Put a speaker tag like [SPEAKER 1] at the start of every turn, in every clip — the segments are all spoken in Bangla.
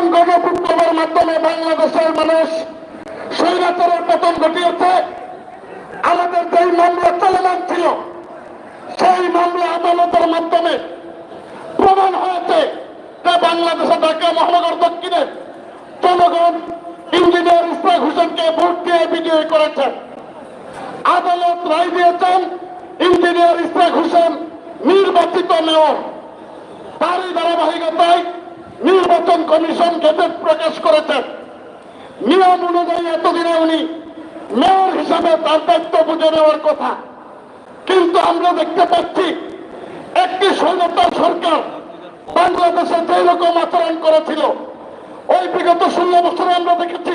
[SPEAKER 1] যখন গণবিপ্লবের মাধ্যমে বাংলাদেশের মানুষ স্বৈরাচারের পতন ঘটিয়েছে। আমাদের যেই মামলা চলমান ছিল, সেই মামলা আদালতের মাধ্যমে প্রমাণ হয়েছে যে বাংলাদেশে ঢাকা মহানগর দক্ষিণে জনগণ ইঞ্জিনিয়ার ইসরাক হোসেনকে ভোট দিয়ে বিজয়ী করেছেন। আদালত রায় দিয়েছেন, ইঞ্জিনিয়ার ইসরাক হোসেন নির্বাচিত মেয়র। তারই ধারাবাহিকতায় নির্বাচন কমিশন গেজেট প্রকাশ করেছেন। নিয়ম অনুযায়ী এতদিনে উনি মেয়র হিসাবে তার দায়িত্ব বুঝে নেওয়ার কথা। কিন্তু আমরা দেখতে পাচ্ছি, একটি স্বৈরতার সরকার বাংলাদেশে যে রকম আচরণ করেছিল, ওই বিগত ষোলো বছরে আমরা দেখেছি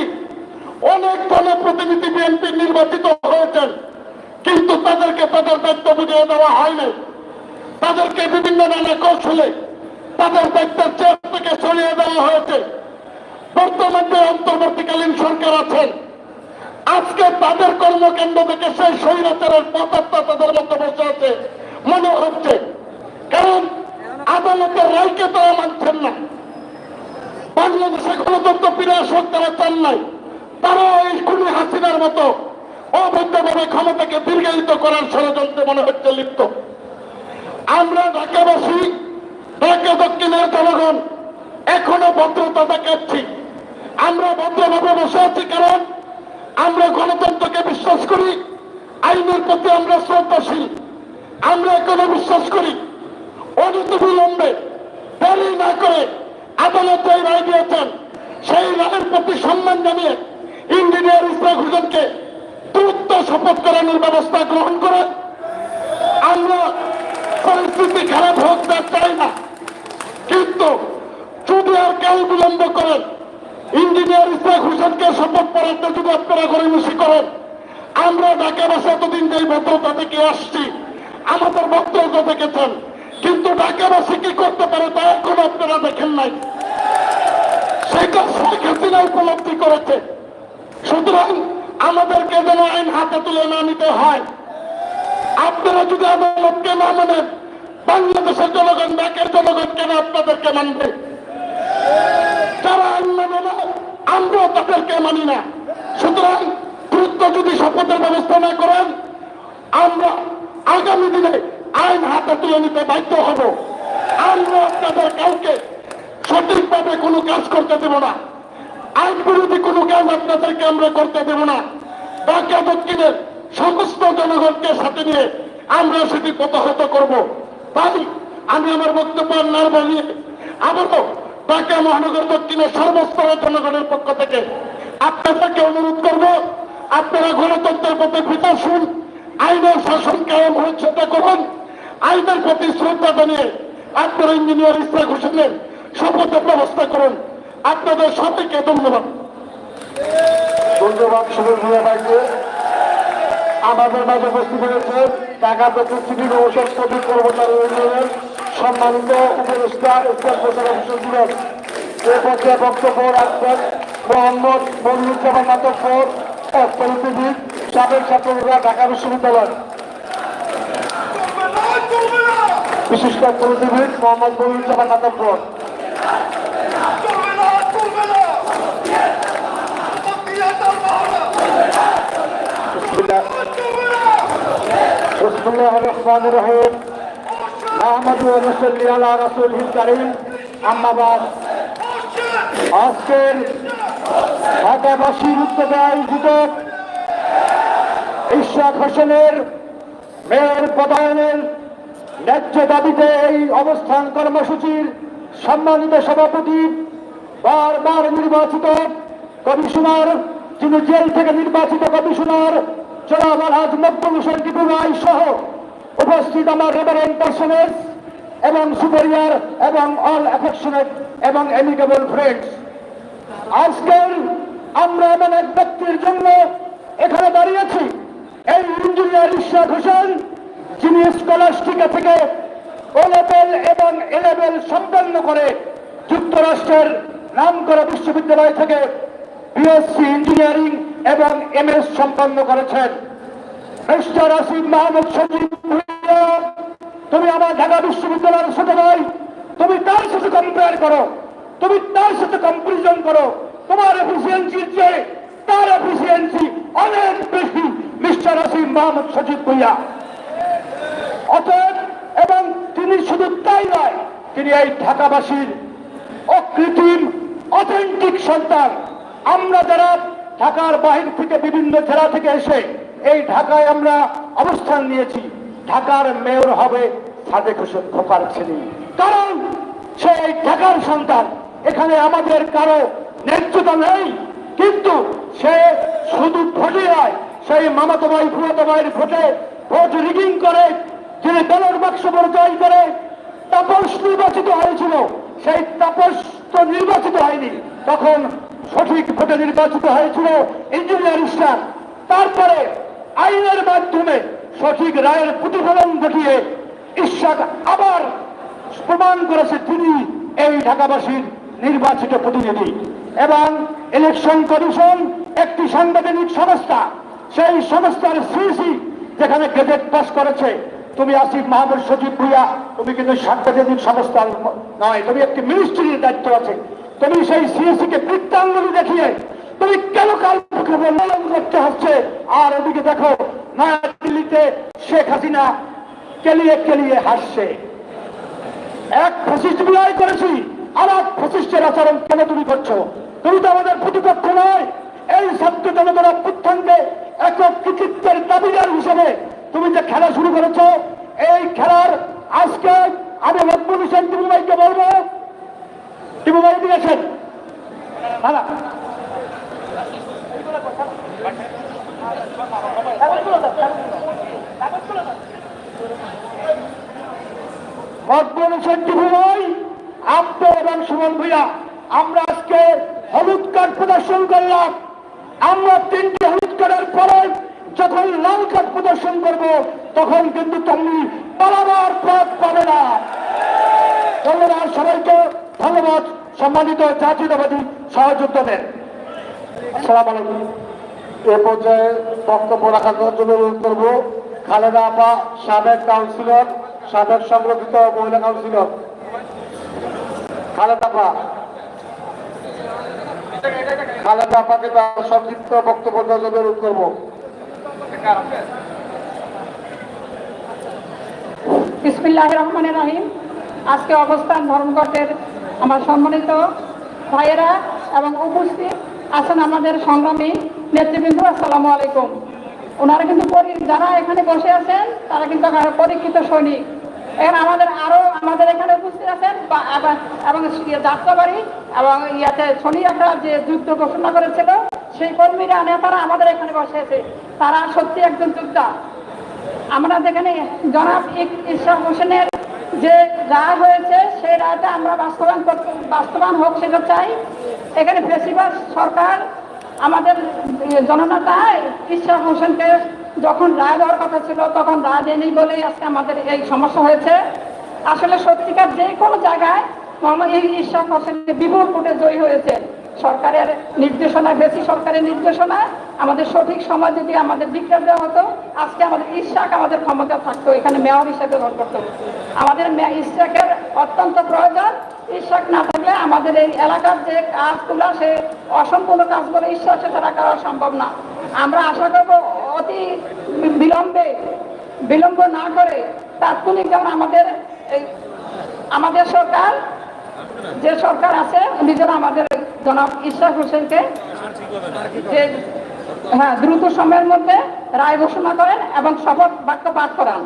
[SPEAKER 1] অনেক জনপ্রতিনিধি বিএনপি নির্বাচিত হয়েছেন, কিন্তু তাদেরকে তাদের দায়িত্ব বুঝিয়ে দেওয়া হয়নি। তাদেরকে বিভিন্ন নানা কৌশলে তাদের দায়িত্বের চেয়ার থেকে সরিয়ে দেওয়া হয়েছে। বর্তমান যে অন্তর্বর্তীকালীন সরকার আছেন। আজকে তাদের কর্মকাণ্ড থেকে সেই স্বৈরাচারের পতাত্মা তাদের মধ্যে বসে আছে। মনে হচ্ছে। কারণ আদালতের রায়কে তারা মানছেন না। বাংলাদেশে গণতন্ত্র ফিরে আসুক তারা চান নাই। তারা এই খুনি হাসিনার মতো অবৈধভাবে ক্ষমতাকে দীর্ঘায়িত করার ষড়যন্ত্রে মনে হচ্ছে লিপ্ত। আমরা ঢাকাবাসী ঢাকা দক্ষিণের জনগণ এখনও ভদ্রতা দেখাচ্ছি। আমরা ভদ্রভাবে বসে আছি কারণ আমরা গণতন্ত্রকে বিশ্বাস করি, আইনের প্রতি আমরা শ্রদ্ধাশীল। আমরা এখনও বিশ্বাস করি, অনতিবিলম্বে দেরি না করে আদালত যে রায় দিয়েছেন, সেই রায়ের প্রতি সম্মান জানিয়ে ইঞ্জিনিয়ার ইসরাক হোসেনকে দ্রুত শপথ করানোর ব্যবস্থা গ্রহণ করে। আমরা পরিস্থিতি খারাপ হোক, তা চাই না। কিন্তু যদি আর কেউ বিলম্ব করেন। ইঞ্জিনিয়ার ইসরাক হোসেনকে শপথ পড়াতে যদি আপনারা গরিমসি করেন, আমরা ঢাকাবাসী এতদিন যে ভদ্রতা থেকে আসছি, আমাদের বক্তব্য দেখেছেন। কিন্তু ঢাকাবাসী কি করতে পারে তা এখন আপনারা দেখেন নাই। সেটা শেখ হাসিনা উপলব্ধি করেছে। সুতরাং আমাদেরকে যেন আইন হাতে তুলে না নিতে হয়। আপনারা যদি আদালতকে না মানেন বাংলাদেশের জনগণ ব্যাকের জনগণ কেন আপনাদেরকে মানবে? যারা মানে না আমরাও তাদেরকে মানি না। সুতরাং দ্রুত যদি শপথের ব্যবস্থা না করেন, আমরা আগামী দিনে আইন হাতে তুলে নিতে বাধ্য হব। আমরা আপনাদের কাউকে সঠিকভাবে কোনো কাজ করতে দেব না। আইন বিরোধী কোনো কাজ আপনাদেরকে আমরা করতে দেব না। ঢাকা দক্ষিণের সমস্ত জনগণকে সাথে নিয়ে আমরা সেটি প্রতিহত করব। তাই আমি আমার বক্তব্য না বলিয়ে আবারও ঢাকা মহানগর দক্ষিণের সর্বস্তরের জনগণের পক্ষ থেকে আপনাদেরকে অনুরোধ করব, আপনারা গণতন্ত্রের প্রতি বিতর্ষণ আইনের শাসন কায়েম হয়েছে তা করুন, আইনের প্রতি শ্রদ্ধা জানিয়ে আপনারা ইঞ্জিনিয়ার ইসরাক হোসেনের শপথের ব্যবস্থা করুন। আপনাদের সবাইকে ধন্যবাদ।
[SPEAKER 2] ধন্যবাদ ভূয়া ভাইকে আমাদের মাঝে উপস্থিত হয়েছে ঢাকা দক্ষিণ সিটি নৌসের শ্রমিক কর্মচারী সম্মানিত উপদেষ্টা ইসলাম প্রচার অফিসার এ পর্যায়ে বক্তব্য রাখবেন মোহাম্মদ মনিরুজ্জামান নাটকর অর্থনীতিবিদ সাবেক ছাত্ররা ঢাকা বিশ্ববিদ্যালয়। বিশিষ্ট অর্থনীতিবিদ মোহাম্মদ মনিরুজ্জামান নাটকর بسم الله الرحمن الرحيم محمد ونصلي على رسوله الكريم أما بعد আজকের ঢাকাবাসীর উদ্যোগে আয়োজিত ইশাক হোসেনের মেয়র পদায়নের ন্যায্য দাবিতে এই অবস্থান কর্মসূচির সম্মানিত সভাপতি বারবার নির্বাচিত কমিশনার যিনি জেল থেকে নির্বাচিত কমিশনার জনাব আলহাজ মকবুল হোসেন টিপু রায় সহ উপস্থিত আমার রেভারেন্ট পার্সনেস এবং সুপেরিয়ার এবং অল অ্যাফেকশনেট এবং এমিকেবল ফ্রেন্ডস আজকের আমরা এমন এক ব্যক্তির জন্য এখানে দাঁড়িয়েছি। এই ইঞ্জিনিয়ার ইশাক হোসেন, যিনি স্কলাস্টিকা থেকে ও লেভেল এবং এ লেভেল সম্পন্ন করে যুক্তরাষ্ট্রের নাম করা বিশ্ববিদ্যালয় থেকে বিএসসি ইঞ্জিনিয়ারিং এবং এম এস সম্পন্ন করেছেন। আসিফ মাহমুদ তুমি আমার ঢাকা বিশ্ববিদ্যালয়ের সাথে নয় তুমি তার সাথে কম্পেয়ার করো, তুমি তার সাথে কম্পারিজন করো। তোমার এফিসিয়েন্সির চেয়ে তার এফিসিয়েন্সি অনেক বেশি, মিস্টার আসিম মোহাম্মদ সজিব ভুইয়া। অতএব, এবং তিনি শুধু তাই নয়, তিনি এই ঢাকাবাসীর অকৃত্রিম অথেন্টিক সন্তান। আমরা যারা ঢাকার বাহির থেকে বিভিন্ন জেলা থেকে এসে এই ঢাকায় আমরা অবস্থান নিয়েছি। ঢাকার মেয়র হবে সাদেক হোসেন খোকার ছেলে। কারণ সে এই ঢাকার সন্তান। এখানে আমাদের কারও ন্যায্যতা নেই, কিন্তু সে শুধু ভোটে নয়, সেই মামাতো ভাই, ফুয়াতো ভাইয়ের ভোটে ভোট রিগিং করে, যিনি দলের বাক্স পরিচয় করে তাপস নির্বাচিত হয়েছিল। সেই তাপস তো নির্বাচিত হয়নি। তখন সঠিক ভোটে নির্বাচিত হয়েছিল ইঞ্জিনিয়ার ইসলাম। তারপরে আইনের মাধ্যমে সঠিক রায়ের প্রতিফলন ঘটিয়ে ইশাক আবার প্রমাণ করেছে তিনি এই ঢাকাবাসীর নির্বাচিত প্রতিনিধি। এবং ইলেকশন কমিশন একটি সাংবিধানিক সংস্থা, সেই সংস্থার সিসি যেখানে গেজেট পাস করেছে। তুমি আসিফ মাহমুদ, সজিব ভুইয়া, তুমি কিন্তু সাংবিধানিক সংস্থার নয়, তুমি একটি মিনিস্ট্রির দায়িত্ব আছে। তুমি সেই সিএসি কে বৃত্তাঙ্গুলি দেখিয়ে তুমি কেন কালকে বলন করতে হচ্ছে? আর ওদিকে দেখো, নয়াদিল্লিতে শেখ হাসিনা কেলিয়ে কেলিয়ে হাসছে। এক ফসিস্ট বিনয় করেছি, আর এক ফসিস্টের আচরণ কেন তুমি করছ? তুমি তো আমাদের প্রতিপক্ষ নয়। এই ছাত্র জনতার অভ্যুত্থানকে একক কৃতিত্বের দাবিদার হিসেবে তুমি যে খেলা শুরু করেছ, এই খেলার আজকে আমি মকবুল হোসেন ভাইকে বলব টিপু ভাই এবং সুমন ভূঁইয়া, আমরা আজকে হলুদ কার্ড প্রদর্শন করলাম। আমরা তিনটি হলুদ কার্ডের পরে যখন লাল কার্ড প্রদর্শন করব, তখন কিন্তু তুমি পালাবার পথ পাবে না। ধন্যবাদ সবাইকে। ধন্যবাদ। সম্মানিত জাতীয়তাবাদী সহযোদ্ধাদের। আসসালাম আলাইকুম।
[SPEAKER 3] এ পর্যায়ে বক্তব্য রাখার জন্য অনুরোধ করব খালেদা আপা সাবেক কাউন্সিলর সাবেক সংরক্ষিত মহিলা কাউন্সিলর। খালেদা আপা। খালেদা আপাকে তার সংক্ষিপ্ত বক্তব্য দেওয়ার জন্য অনুরোধ করব।
[SPEAKER 4] বিসমিল্লাহ রহমান রাহিম। আজকে অবস্থান ধর্মঘটের আমার সম্মানিত ভাইয়েরা এবং উপস্থিত আছেন আমাদের সংগ্রামী নেতৃবৃন্দ, আসসালামু আলাইকুম। ওনারা কিন্তু যারা এখানে বসে আছেন, তারা কিন্তু পরীক্ষিত সৈনিক। এখন আমাদের আরও আমাদের এখানে উপস্থিত আছেন এবং- ইয়ে যাত্রাবাড়ি এবং ইয়াতে শনি একটা যে যুদ্ধ ঘোষণা করেছিল, সেই কর্মীরা, নেতারা আমাদের এখানে বসে আছে। তারা সত্যি একজন যোদ্ধা। আমরা যেখানে জনাব ইশরাক হোসেনের যে রায় হয়েছে সেই রায়টা আমরা বাস্তবায়ন করতে, বাস্তবায়ন হোক সেটা চাই। এখানে বেশিরভাগ সরকার আমাদের জননেতা ইশরাক হোসেনকে যখন রায় দেওয়ার কথা ছিল, তখন রায় দেয়নি বলেই আজকে আমাদের এই সমস্যা হয়েছে। আসলে সত্যিকার যে কোনো জায়গায় মোহাম্মদ ইশরাক হোসেন বিপুল ভোটে জয়ী হয়েছে। সরকারের নির্দেশনা বেশি সরকারের নির্দেশনা আমাদের সঠিক সময় যদি আমাদের বিক্রয় দেওয়া হতো, আজকে আমাদের ইশাক আমাদের ক্ষমতা থাকতো, এখানে মেয়র হিসাবে গ্রহণ করতো। আমাদের ইশাকের অত্যন্ত প্রয়োজন। ইশাক না থাকলে আমাদের এই এলাকার যে কাজগুলো, সে অসম্পূর্ণ কাজগুলো ঈশ্বরের তারা করা সম্ভব না। আমরা আশা করব অতি বিলম্বে, বিলম্ব না করে তাৎক্ষণিক যেমন আমাদের আমাদের সরকার, যে সরকার আছে যেন আমাদের জনাব ইশরাক হোসেনকে যে হ্যাঁ দ্রুত সময়ের মধ্যে রায় ঘোষণা করেন এবং শপথ বাক্য পাঠ করান।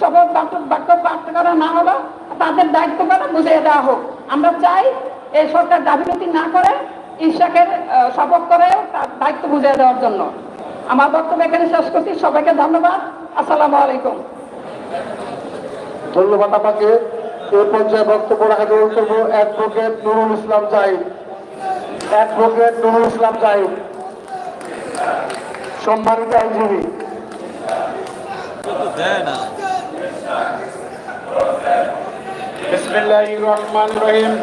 [SPEAKER 4] শপথ বাক্য পাঠ করা না হলো তাদের দায়িত্ব করে বুঝিয়ে দেওয়া হোক। আমরা চাই এই সরকার দাবিনতি না করে ইশাকের শপথ করে তার দায়িত্ব বুঝিয়ে দেওয়ার জন্য। আমার বক্তব্য এখানে শেষ করছি। সবাইকে ধন্যবাদ। আসসালামু আলাইকুম।
[SPEAKER 3] ধন্যবাদ আপনাকে। এ পর্যায়ে বক্তব্য রাখার জন্য অ্যাডভোকেট নুরুল ইসলাম জাহিদ। অ্যাডভোকেট নুরুল ইসলাম জাহিদ। সম্মানিত আইনজীবী।
[SPEAKER 1] বিসমিল্লাহির রহমানির রহিম।